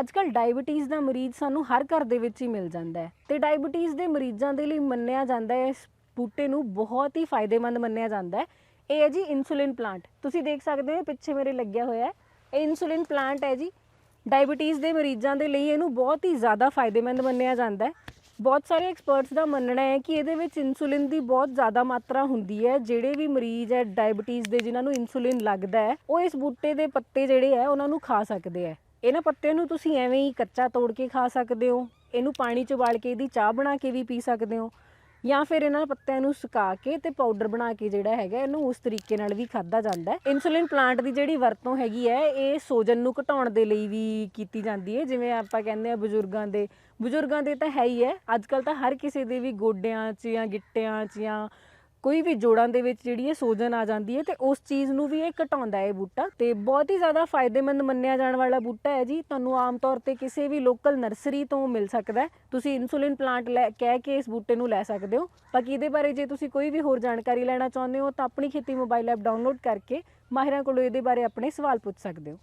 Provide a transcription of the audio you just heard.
ਅੱਜ ਕੱਲ ਡਾਇਬੀਟੀਜ਼ ਦਾ ਮਰੀਜ਼ ਸਾਨੂੰ ਹਰ ਘਰ ਦੇ ਵਿੱਚ ਹੀ ਮਿਲ ਜਾਂਦਾ ਹੈ ਤੇ ਡਾਇਬੀਟੀਜ਼ ਦੇ ਮਰੀਜ਼ਾਂ ਦੇ ਲਈ ਮੰਨਿਆ ਜਾਂਦਾ ਹੈ, ਇਸ ਬੂਟੇ ਨੂੰ ਬਹੁਤ ਹੀ ਫਾਇਦੇਮੰਦ ਮੰਨਿਆ ਜਾਂਦਾ ਹੈ। ਇਹ ਹੈ ਜੀ ਇਨਸੂਲਿਨ ਪਲਾਂਟ ਤੁਸੀਂ ਦੇਖ ਸਕਦੇ ਹੋ ਪਿੱਛੇ ਮੇਰੇ ਲੱਗਿਆ ਹੋਇਆ ਹੈ। ਇਹ ਇਨਸੂਲਿਨ ਪਲਾਂਟ ਹੈ ਜੀ। ਡਾਇਬੀਟੀਜ਼ ਦੇ ਮਰੀਜ਼ਾਂ ਦੇ ਲਈ ਇਹਨੂੰ ਬਹੁਤ ਹੀ ਜ਼ਿਆਦਾ ਫਾਇਦੇਮੰਦ ਮੰਨਿਆ ਜਾਂਦਾ ਹੈ। ਬਹੁਤ ਸਾਰੇ ਐਕਸਪਰਟਸ ਦਾ ਮੰਨਣਾ ਹੈ ਕਿ ਇਹਦੇ ਵਿੱਚ ਇਨਸੂਲਿਨ ਦੀ ਬਹੁਤ ਜ਼ਿਆਦਾ ਮਾਤਰਾ ਹੁੰਦੀ ਹੈ। ਜਿਹੜੇ ਵੀ ਮਰੀਜ਼ ਹੈ ਡਾਇਬੀਟੀਜ਼ ਦੇ ਜਿਨ੍ਹਾਂ ਨੂੰ ਇਨਸੂਲਿਨ ਲੱਗਦਾ ਹੈ, ਉਹ ਇਸ ਬੂਟੇ ਦੇ ਪੱਤੇ ਜਿਹੜੇ ਹੈ, ਉਹਨਾਂ ਨੂੰ ਖਾ ਸਕਦੇ ਹੈ। ਇਹਨਾਂ ਪੱਤਿਆਂ ਨੂੰ ਤੁਸੀਂ ਐਵੇਂ ਹੀ ਕੱਚਾ ਤੋੜ ਕੇ ਖਾ ਸਕਦੇ ਹੋ, ਇਹਨੂੰ ਪਾਣੀ 'ਚ ਉਬਾਲ ਕੇ ਇਹਦੀ ਚਾਹ ਬਣਾ ਕੇ ਵੀ ਪੀ ਸਕਦੇ ਹੋ, ਜਾਂ ਫਿਰ ਇਹਨਾਂ ਪੱਤਿਆਂ ਨੂੰ ਸੁਕਾ ਕੇ ਤੇ ਪਾਊਡਰ ਬਣਾ ਕੇ ਜਿਹੜਾ ਹੈਗਾ ਇਹਨੂੰ ਉਸ ਤਰੀਕੇ ਨਾਲ ਵੀ ਖਾਦਾ ਜਾਂਦਾ ਹੈ। ਇਨਸੂਲਿਨ ਪਲਾਂਟ ਦੀ ਜਿਹੜੀ ਵਰਤੋਂ ਹੈਗੀ ਹੈ, ਇਹ ਸੋਜਨ ਨੂੰ ਘਟਾਉਣ ਦੇ ਲਈ ਵੀ ਕੀਤੀ ਜਾਂਦੀ ਹੈ। ਜਿਵੇਂ ਆਪਾਂ ਕਹਿੰਦੇ ਆ ਬਜ਼ੁਰਗਾਂ ਦੇ ਬਜ਼ੁਰਗਾਂ ਦੇ ਤਾਂ ਹੈ ਹੀ ਹੈ। ਅੱਜ ਕੱਲ ਤਾਂ ਹਰ ਕਿਸੇ ਦੇ ਵੀ ਗੋਡਿਆਂ 'ਚ ਜਾਂ ਗਿੱਟਿਆਂ 'ਚ ਜਾਂ ਕੋਈ ਵੀ ਜੋੜਾਂ ਦੇ ਵਿੱਚ ਜਿਹੜੀ ਹੈ ਸੋਜਨ ਆ ਜਾਂਦੀ ਹੈ ਤੇ ਉਸ ਚੀਜ਼ ਨੂੰ ਵੀ ਇਹ ਘਟਾਉਂਦਾ ਹੈ ਇਹ ਬੂਟਾ ਤੇ ਬਹੁਤ ਹੀ ਜ਼ਿਆਦਾ ਫਾਇਦੇਮੰਦ ਮੰਨਿਆ ਜਾਣ ਵਾਲਾ ਬੂਟਾ ਹੈ ਜੀ। ਤੁਹਾਨੂੰ ਆਮ ਤੌਰ ਤੇ ਕਿਸੇ ਵੀ ਲੋਕਲ ਨਰਸਰੀ ਤੋਂ ਮਿਲ ਸਕਦਾ ਹੈ। ਤੁਸੀਂ ਇਨਸੂਲਿਨ ਪਲਾਂਟ ਲੈ ਕਹਿ ਕੇ ਇਸ ਬੂਟੇ ਨੂੰ ਲੈ ਸਕਦੇ ਹੋ। ਬਾਕੀ ਇਹਦੇ ਬਾਰੇ ਜੇ ਤੁਸੀਂ ਕੋਈ ਵੀ ਹੋਰ ਜਾਣਕਾਰੀ ਲੈਣਾ ਚਾਹੁੰਦੇ ਹੋ ਤਾਂ ਆਪਣੀ ਖੇਤੀ ਮੋਬਾਈਲ ਐਪ ਡਾਊਨਲੋਡ ਕਰਕੇ ਮਾਹਿਰਾਂ ਕੋਲੋਂ ਇਹਦੇ ਬਾਰੇ ਆਪਣੇ ਸਵਾਲ ਪੁੱਛ ਸਕਦੇ ਹੋ।